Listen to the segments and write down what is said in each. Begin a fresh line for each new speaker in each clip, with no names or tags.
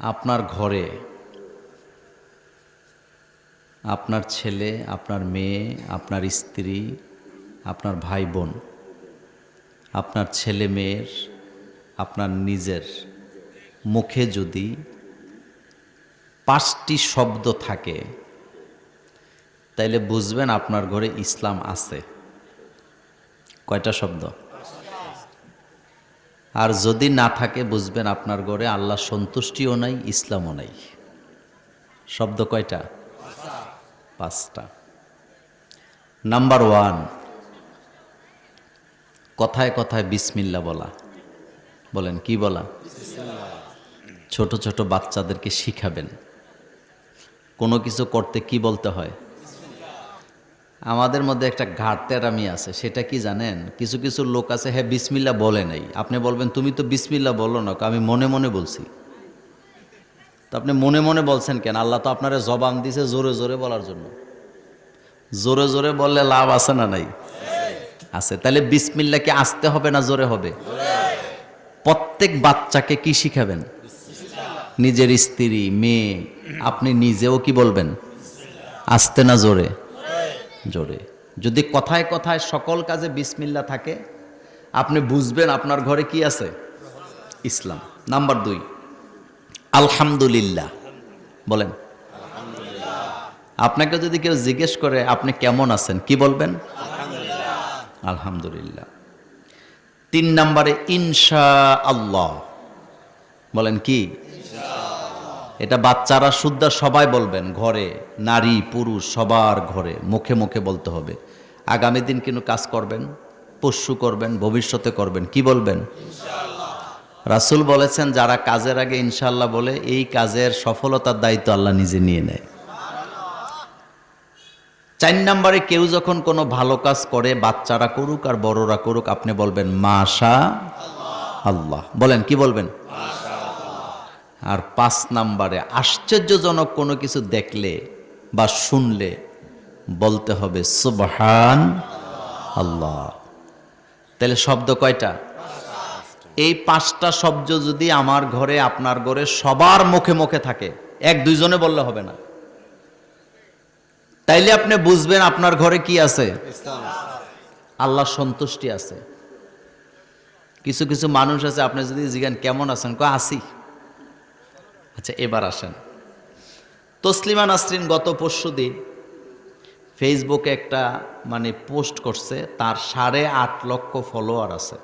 আপনার ঘরে, আপনার ছেলে, আপনার মেয়ে, আপনার স্ত্রী, আপনার ভাই বোন, আপনার ছেলে মেয়ের, আপনার নিজের মুখে যদি পাঁচটি শব্দ থাকে, তাইলে বুঝবেন আপনার ঘরে ইসলাম আছে। কয়টা শব্দ? আর যদি না থাকে, বুঝবেন আপনার ঘরে আল্লাহ সন্তুষ্টিও নাই, ইসলামও নাই। শব্দ কয়টা? পাঁচটা। নাম্বার ওয়ান কথায় কথায় বিসমিল্লা বলা। বলেন, কি বলা? ছোট ছোট বাচ্চাদেরকে শিখাবেন। কোনো কিছু করতে কি বলতে হয়? আমাদের মধ্যে একটা ঘাটতেরামি আছে, সেটা কি জানেন? কিছু কিছু লোক আছে হ্যাঁ বিসমিল্লা বলে নাই। আপনি বলবেন, তুমি তো বিসমিল্লা বলো না। আমি মনে মনে বলছি। তো আপনি মনে মনে বলছেন কেন? আল্লাহ তো আপনারা জবান দিছে জোরে জোরে বলার জন্য। জোরে জোরে বললে লাভ আছে না নাই? আছে। তাহলে বিসমিল্লা কি আসতে হবে না জোরে হবে? প্রত্যেক বাচ্চাকে কি শিখাবেন? নিজের স্ত্রী, মেয়ে, আপনি নিজেও কি বলবেন? আসতে না জোরে? জোরে। যদি কথায় কথায় সকল কাজে বিসমিল্লা থাকে, আপনি বুঝবেন আপনার ঘরে কি আছে? ইসলাম। নাম্বার দুই, আলহামদুলিল্লাহ। বলেন। আপনাকে যদি কেউ জিজ্ঞেস করে, আপনি কেমন আছেন? কি বলবেন? আলহামদুলিল্লাহ। তিন নম্বরে ইনশা আল্লাহ বলেন কি? এটা বাচ্চারা শুদ্ধ সবাই বলবেন ঘরে নারী পুরুষ সবার ঘরে মুখে মুখে বলতে হবে। আগামী দিন কিন্তু কাজ করবেন? পশু করবেন ভবিষ্যতে করবেন কি বলবেন? রাসুল বলেছেন যারা কাজের আগে ইনশাল্লাহ বলে এই কাজের সফলতার দায়িত্ব আল্লাহ নিজে নিয়ে নেয়। চার নম্বরে কেউ যখন কোনো ভালো কাজ করে বাচ্চারা করুক আর বড়রা করুক আপনি বলবেন মাশা আল্লাহ। বলেন কি বলবেন? আর পাঁচ নাম্বারে, আশ্চর্যজনক কোনো কিছু দেখলে বা শুনলে বলতে হবে, সুবহান আল্লাহ। তাহলে শব্দ কয়টা? এই পাঁচটা শব্দ যদি আমার ঘরে, আপনার ঘরে সবার মুখে মুখে থাকে, এক দুইজনে বললে হবে না। তাইলে আপনি বুঝবেন আপনার ঘরে কি আছে? আল্লাহ সন্তুষ্টি আছে। কিছু কিছু মানুষ আছে, আপনি যদি জিজ্ঞান কেমন আছেন? কয় আসি আচ্ছা এবার আসেন। তসলিমা নাসরিন গত পরশু দিন ফেসবুকে একটা মানে পোস্ট করছে, তার সাড়ে আট লক্ষ ফলোয়ার আছে।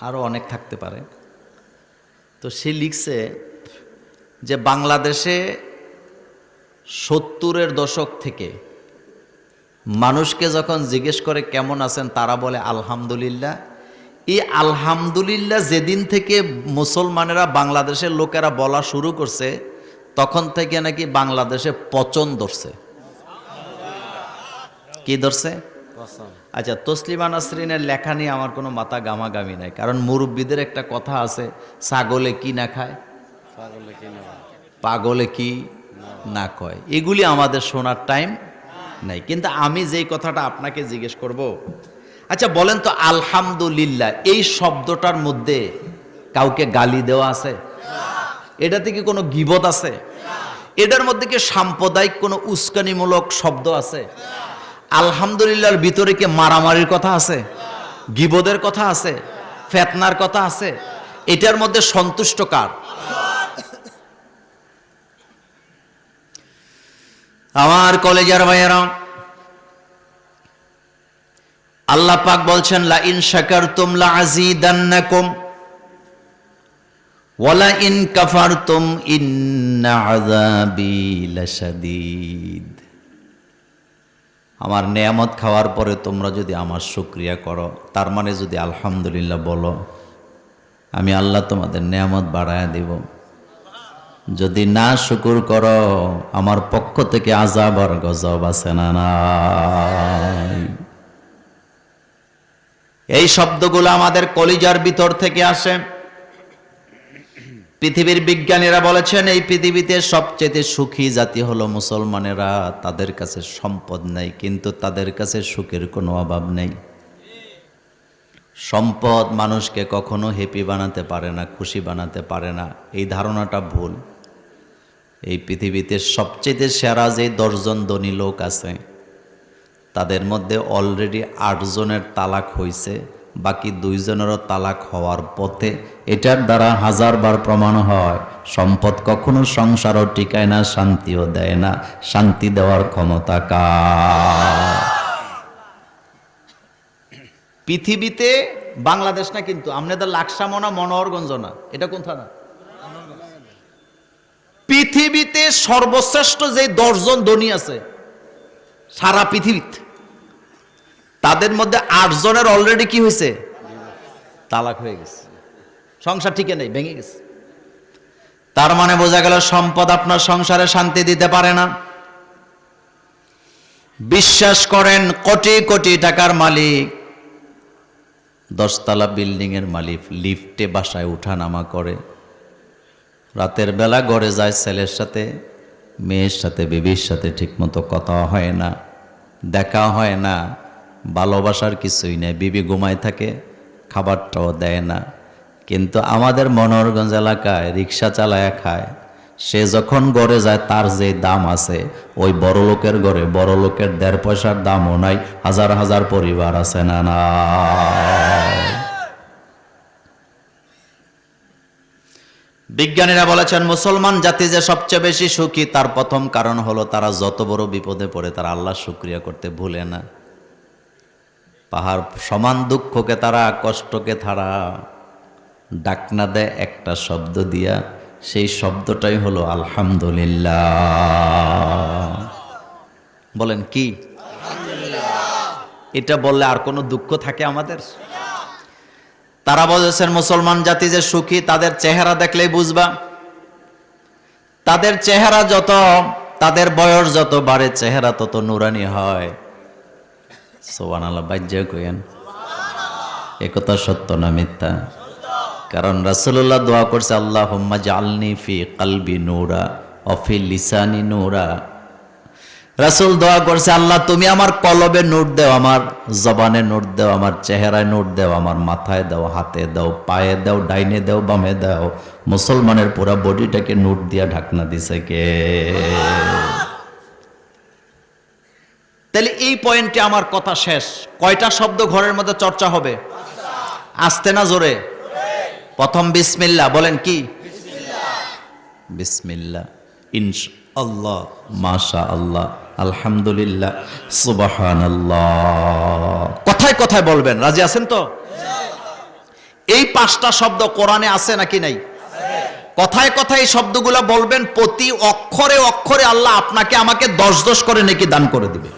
আরও অনেক থাকতে পারে। তো সে লিখছে যে, বাংলাদেশে সত্তরের দশক থেকে মানুষকে যখন জিজ্ঞেস করে কেমন আছেন, তারা বলে, আলহামদুলিল্লাহ এই আলহামদুলিল্লাহ যেদিন থেকে মুসলমানেরা বাংলাদেশের লোকেরা বলা শুরু করছে তখন থেকে নাকি বাংলাদেশে পচন ধরছে। কি ধরছে? আচ্ছা তসলিমা নাসরিনের লেখা নিয়ে আমার কোনো মাথা গামাগামি নাই কারণ মুরব্বীদের একটা কথা আছে ছাগলে কি না খায়? পাগলে কি না কয়? এগুলি আমাদের শোনার টাইম নাই। কিন্তু আমি যেই কথাটা আপনাকে জিজ্ঞেস করব আচ্ছা বলেন তো আলহামদুলিল্লাহ, এই শব্দটার মধ্যে কাউকে গালি দেওয়া আছে? এটা থেকে কোনো গিবত আছে? এটার মধ্যে কি সাম্প্রদায়িক কোনো উস্কানিমূলক শব্দ আছে? আলহামদুলিল্লাহর ভিতরে কি মারামারির কথা আছে? গিবদের কথা আছে? ফেতনার কথা আছে? এটার মধ্যে সন্তুষ্ট কার? আমার কলেজের ভাইয়েরা আল্লাহ পাক বলছেন, লা ইন শাকারতুম লা আযীদান্নাকুম ওয়ালা ইন কাফারতুম ইন্না আযাবি লাশাদীদ. আমার নেয়ামত খাওয়ার পরে তোমরা যদি আমার শুকরিয়া করো, তার মানে যদি আলহামদুলিল্লাহ বলো, আমি আল্লাহ তোমাদের নেয়ামত বাড়ায় দিব। যদি না শুকুর করো, আমার পক্ষ থেকে আজাব আর গজব আছে না এই শব্দগুলো আমাদের কলিজার ভিতর থেকে আসে। পৃথিবীর বিজ্ঞানীরা বলেছেন, এই পৃথিবীতে সবচেয়ে সুখী জাতি হলো মুসলমানেরা। তাদের কাছে সম্পদ নেই, কিন্তু তাদের কাছে সুখের কোনো অভাব নেই। সম্পদ মানুষকে কখনো হ্যাপি বানাতে পারে না, খুশি বানাতে পারে না। এই ধারণাটা ভুল। এই পৃথিবীতে সবচেয়ে সেরা যে দশজন ধনী লোক আছে তাদের মধ্যে অলরেডি আটজনের তালাক হয়েছে বাকি দুইজনেরও তালাক হওয়ার পথে এটার দ্বারা হাজারবার প্রমাণ হয়, সম্পদ কখনো সংসারও টিকায় না, শান্তিও দেয় না, শান্তি দেওয়ার ক্ষমতা পৃথিবীতে বাংলাদেশ না কিন্তু আপনাদের লাকসামনা মনোহরগঞ্জ না, এটা কোন থানা? পৃথিবীতে সর্বশ্রেষ্ঠ যে দশজন ধনী আছে, সারা পৃথিবীতে। তাদের মধ্যে আটজনের অলরেডি কি হয়েছে? তালাক হয়ে গেছে। সংসার ঠিকে নেই, ভেঙে গেছে। তার মানে বোঝা গেল সম্পদ আপনার সংসারে শান্তি দিতে পারে না। বিশ্বাস করেন কোটি কোটি টাকার মালিক। দশতলা বিল্ডিং এর মালিক লিফটে বাসায় উঠা নামা করে। রাতের বেলা গড়ে যায় ছেলের সাথে, মেয়ের সাথে, বিবির সাথে, ঠিকমতো কথা হয় না, দেখা হয় না। ভালোবাসার কিছুই নেই। বিবি ঘুমায় থাকে, খাবারটাও দেয় না। কিন্তু আমাদের মনোহরগঞ্জ এলাকায় রিক্সা চালায় খায়। সে যখন গড়ে যায়, তার যে দাম আছে, ওই বড় লোকের ঘরে, বড় লোকের দেড় পয়সার দামও নাই। হাজার হাজার পরিবার আছে, না না। বিজ্ঞানীরা বলেছেন, মুসলমান জাতি যে সবচেয়ে বেশি সুখী, তার প্রথম কারণ হলো তারা যত বড় বিপদে পড়ে, তারা আল্লাহ শুক্রিয়া করতে ভুলে না। পাহাড় সমান দুঃখকে তারা কষ্টকে তারা। ডাকনা দেয় একটা শব্দ দিয়া সেই শব্দটাই হলো আলহামদুলিল্লাহ। বলেন কি? এটা বললে আর কোনো দুঃখ থাকে আমাদের? তারা বলেছেন মুসলমান জাতি যে সুখী তাদের চেহারা দেখলেই বুঝবা। তাদের চেহারা যত তাদের বয়স যত বাড়ে চেহারা তত নুরানি হয়। সোবান আল্লাহ বাজ্য একথা সত্য না মিথ্যা? কারণ রাসূলুল্লাহ দোয়া করছে আল্লাহ হুম্মা জালনি ফি কালবি নূরা অফি লিসানি নূরা। রাসূল দোয়া করছে, আল্লাহ, তুমি আমার কলবে নোট দেও, আমার জবানে নোট দেও, আমার চেহারায় নোট দেও, আমার মাথায় দাও, হাতে দাও, পায়ে দাও, ডাইনে দাও, বামে দাও। মুসলমানের পুরা বডিটাকে নোট দিয়া ঢাকনা দিছে কে? তাহলে এই পয়েন্টে আমার কথা শেষ। কয়টা শব্দ ঘরের মধ্যে চর্চা হবে? আসতে না জোরে? প্রথম বিসমিল্লা, বলেন কি? বিসমিল্লা। ইনশ আল্লাহ মাশা আল্লাহ আলহামদুলিল্লাহ সুবাহান কথায় কথায় বলবেন, রাজি আছেন তো? এই পাঁচটা শব্দ কোরআনে আছে নাকি নাই? কথায় কথায় এই শব্দগুলো বলবেন, প্রতি অক্ষরে অক্ষরে আল্লাহ আপনাকে আমাকে দশ দশ করে নাকি দান করে দিবে।